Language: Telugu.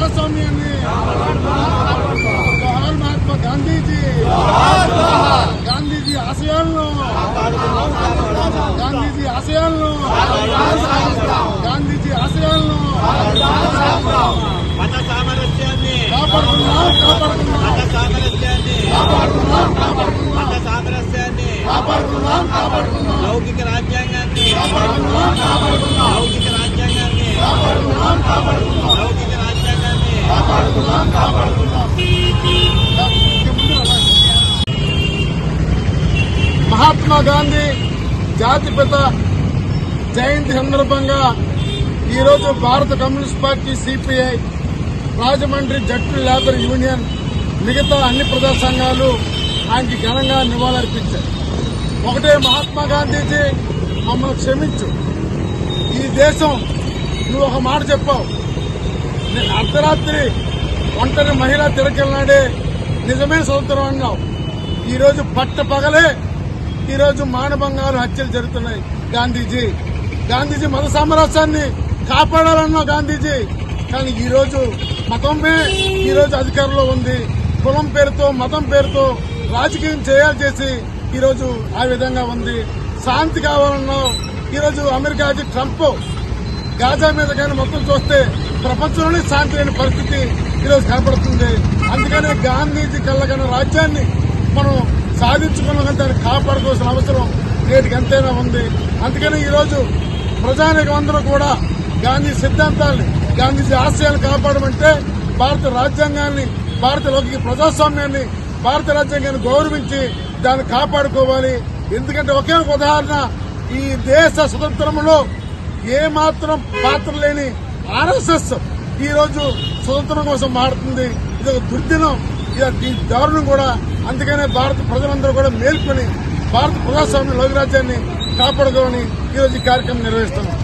ప్రజాస్వామ్యాన్ని జవహర్ మహాత్మా గాంధీజీ గాంధీజీ ఆశయాలను గాంధీజీ ఆశయాలను గాంధీజీ ఆశయాలను కాపాడుతున్నాం కాపాడుతున్నాం. కాపాడుకున్నాం కాపాడుకున్నాం మత కాపాడుకుందాం కాపాడుకుందాం మహాత్మా గాంధీ జాతిపిత జయంతి సందర్భంగా ఈరోజు భారత కమ్యూనిస్ట్ పార్టీ సిపిఐ రాజమండ్రి జట్టు లేబర్ యూనియన్ మిగతా అన్ని ప్రజా సంఘాలు ఆయనకి ఘనంగా నివాళులర్పించారు. ఒకటే మహాత్మా గాంధీజీ మమ్మల్ని క్షమించు. ఈ దేశం నువ్వు ఒక మాట చెప్పావు. నేను అర్ధరాత్రి ఒంటరి మహిళ తిరకలనాడే నిజమే స్వతంత్రం అన్నాం ఈరోజు పట్ట పగలే ఈరోజు మానభంగాలు హత్యలు జరుగుతున్నాయి. గాంధీజీ గాంధీజీ మత సామరస్యాన్ని కాపాడాలన్నావు గాంధీజీ. కానీ ఈరోజు మతమే ఈరోజు అధికారంలో ఉంది. కులం పేరుతో మతం పేరుతో రాజకీయం చేయాలి చేసి ఈరోజు ఆ విధంగా ఉంది. శాంతి కావాలన్నా ఈరోజు అమెరికా ట్రంప్ గాజా మీద కానీ మొత్తం చూస్తే ప్రపంచంలోనే శాంతి లేని పరిస్థితి. ఈరోజు కనపడుతుంది. అందుకనే గాంధీజీ కళ్ళగన్న రాజ్యాన్ని మనం సాధించుకున్న దాన్ని కాపాడుకోవాల్సిన అవసరం నేటికి ఎంతైనా ఉంది. అందుకని ఈరోజు ప్రజానికం అందరూ కూడా గాంధీ సిద్ధాంతాల్ని గాంధీజీ ఆశయాలు కాపాడమంటే భారత రాజ్యాంగాన్ని భారత లోకి ప్రజాస్వామ్యాన్ని భారత రాజ్యాంగాన్ని గౌరవించి దాన్ని కాపాడుకోవాలి. ఎందుకంటే ఒకే ఒక ఉదాహరణ ఈ దేశ స్వతంత్రంలో ఏ మాత్రం పాత్ర లేని ఆర్ఎస్ఎస్ ఈరోజు స్వతంత్రం కోసం మారుతుంది. ఇది ఒక దుర్దినం. ఇది దారుణం కూడా అందుకనే భారత ప్రజలందరూ కూడా మేల్కొని భారత ప్రజాస్వామ్య లోకరాజ్యాన్ని కాపాడుకోమని ఈరోజు ఈ కార్యక్రమం నిర్వహిస్తున్నాం.